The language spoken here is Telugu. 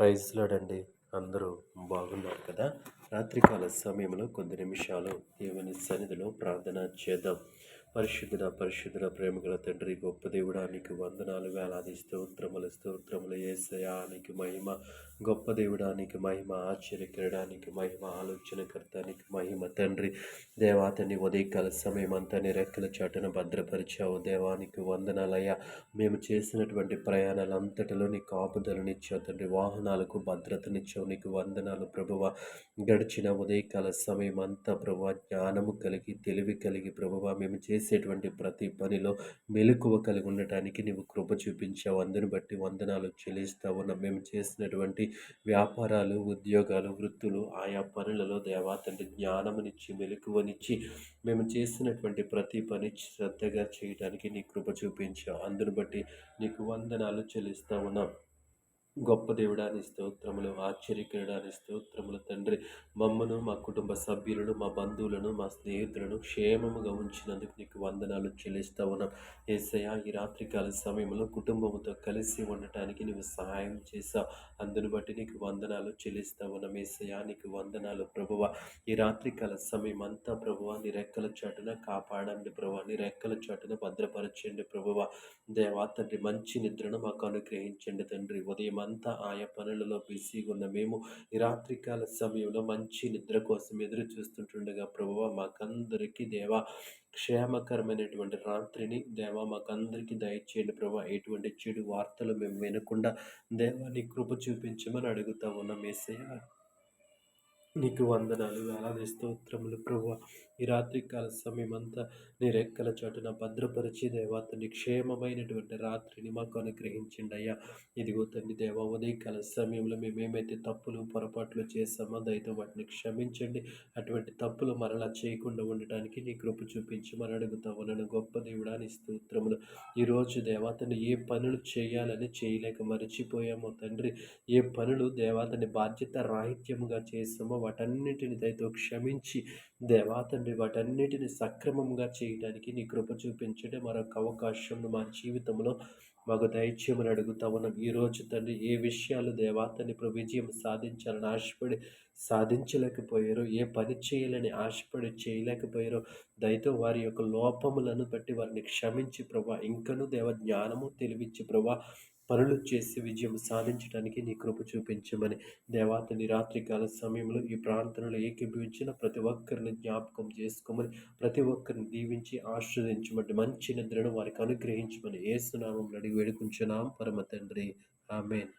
ప్రైజ్లాడండి అందరూ బాగున్నారు కదా? రాత్రికాల సమయంలో కొద్ది నిమిషాలు దేవుని సన్నిధిలో ప్రార్థన చేద్దాం. పరిశుద్ధుల పరిశుద్ధుల ప్రేమగల తండ్రి గొప్ప దేవుడా నీకు వందనాలు వేలాది స్తోత్రములు స్తోత్రముల ఏసయానికి మహిమ. గొప్ప దేవుడానికి మహిమ ఆశ్చర్యకరడానికి మహిమ ఆలోచనకర్తానికి మహిమ తండ్రి. దేవాతని ఉదయకాల సమయం అంతా నీ రెక్కల చాటున భద్రపరిచావు. దేవానికి వందనాలయ్యా. మేము చేసినటువంటి ప్రయాణాలంతటిలో నీ కాపుదలనిచ్చావు తండ్రి. వాహనాలకు భద్రతనిచ్చావు. నీకు వందనాలు ప్రభువ. గడిచిన ఉదయకాల సమయం అంతా ప్రభువ జ్ఞానము కలిగి తెలివి కలిగి ప్రభువ మేము చేసేటువంటి ప్రతి పనిలో మెలకువ కలిగి ఉండటానికి నీవు కృప చూపించావు. అందుని బట్టి వందనాలు చెల్లిస్తావు మేము చేసినటువంటి వ్యాపారాలు ఉద్యోగాలు వృత్తులు ఆయా పనులలో దేవా తండ్రి జ్ఞానమునిచ్చి మెలకువనిచ్చి మేము చేసినటువంటి ప్రతి పని శ్రద్ధగా చేయడానికి నీ కృప చూపించావు. అందుని బట్టి నీకు వందనాలు చెల్లిస్తా ఉన్నాం. గొప్ప దేవుడాని స్తోత్రములు ఆశ్చర్యకరుడాని స్తోత్రములు తండ్రి. మమ్మను మా కుటుంబ సభ్యులను మా బంధువులను మా స్నేహితులను క్షేమముగా ఉంచినందుకు నీకు వందనాలు చెల్లిస్తా ఉన్నాం. ఏసయ ఈ రాత్రికాల సమయంలో కుటుంబంతో కలిసి ఉండటానికి నువ్వు సహాయం చేసావు అందును బట్టి నీకు వందనాలు చెల్లిస్తా ఉన్నాం. ఏసయ నీకు వందనాలు ప్రభువ. ఈ రాత్రికాల సమయం అంతా ప్రభువ నీ రెక్కల చాటున కాపాడండి ప్రభువ. నీ రెక్కల చాటున భద్రపరచండి ప్రభువ. దేవా తండ్రి మంచి నిద్రను మాకు అనుగ్రహించండి తండ్రి. ఉదయం అంతా ఆయా పనులలో బిజీగా ఉన్న మేము ఈ రాత్రికాల సమయంలో మంచి నిద్ర కోసం ఎదురు చూస్తుంటుండగా ప్రభువ మాకందరికీ దేవా క్షేమకరమైనటువంటి రాత్రిని దేవా మాకందరికీ దయచేయండి ప్రభా ఎటువంటి చెడు వార్తలు మేము వినకుండా దేవాన్ని కృప చూపించమని అడుగుతా ఉన్నాం. ఏసయ్య నీకు వందనాలు. వేలాది స్తోత్రములు ప్రభు ఈ రాత్రికాల సమయమంతా అంతా నీ రెక్కల చాటున భద్రపరిచి దేవా తండ్రి క్షేమమైనటువంటి రాత్రిని మాకు అనుగ్రహించండి అయ్యా. ఇదిగో తండ్రి దేవా ఉదయకాల సమయంలో మేమేమైతే తప్పులు పొరపాట్లు చేసామో దయతో వాటిని క్షమించండి. అటువంటి తప్పులు మరలా చేయకుండా ఉండటానికి నీ కృప చూపించమని అడుగుతావు. నన్ను గొప్ప దేవుడా నీ స్తోత్రములు. ఈరోజు దేవాతని ఏ పనులు చేయాలని చేయలేక మరచిపోయామో తండ్రి. ఏ పనులు దేవాతని బాధ్యత రాహిత్యముగా చేసామో వాటన్నిటిని దయతో క్షమించి దేవా తండ్రి వాటన్నిటిని సక్రమంగా చేయడానికి నీ కృప చూపించడం మరొక అవకాశం మా జీవితంలో మాకు దైత్యమని అడుగుతా ఉన్నాం. ఈరోజు తండ్రి ఏ విషయాలు దేవాతని విజయం సాధించాలని ఆశపడి సాధించలేకపోయారో ఏ పని చేయాలని ఆశపడి చేయలేకపోయారో దయతో వారి యొక్క లోపములను బట్టి వారిని క్షమించి ప్రభా ఇంకను దేవ జ్ఞానము తెలివించి ప్రభా పనులు చేసి విజయం సాధించడానికి నీ కృప చూపించమని. దేవాతని రాత్రికాల సమయంలో ఈ ప్రాంతంలో ఏకీభవించిన ప్రతి ఒక్కరిని జ్ఞాపకం చేసుకోమని ప్రతి ఒక్కరిని దీవించి ఆశ్రదించమని మంచి నిద్రను వారికి అనుగ్రహించమని ఏసునామం అడిగి వేడుకుంటున్నాం. పరమ తండ్రి. ఆమెన్.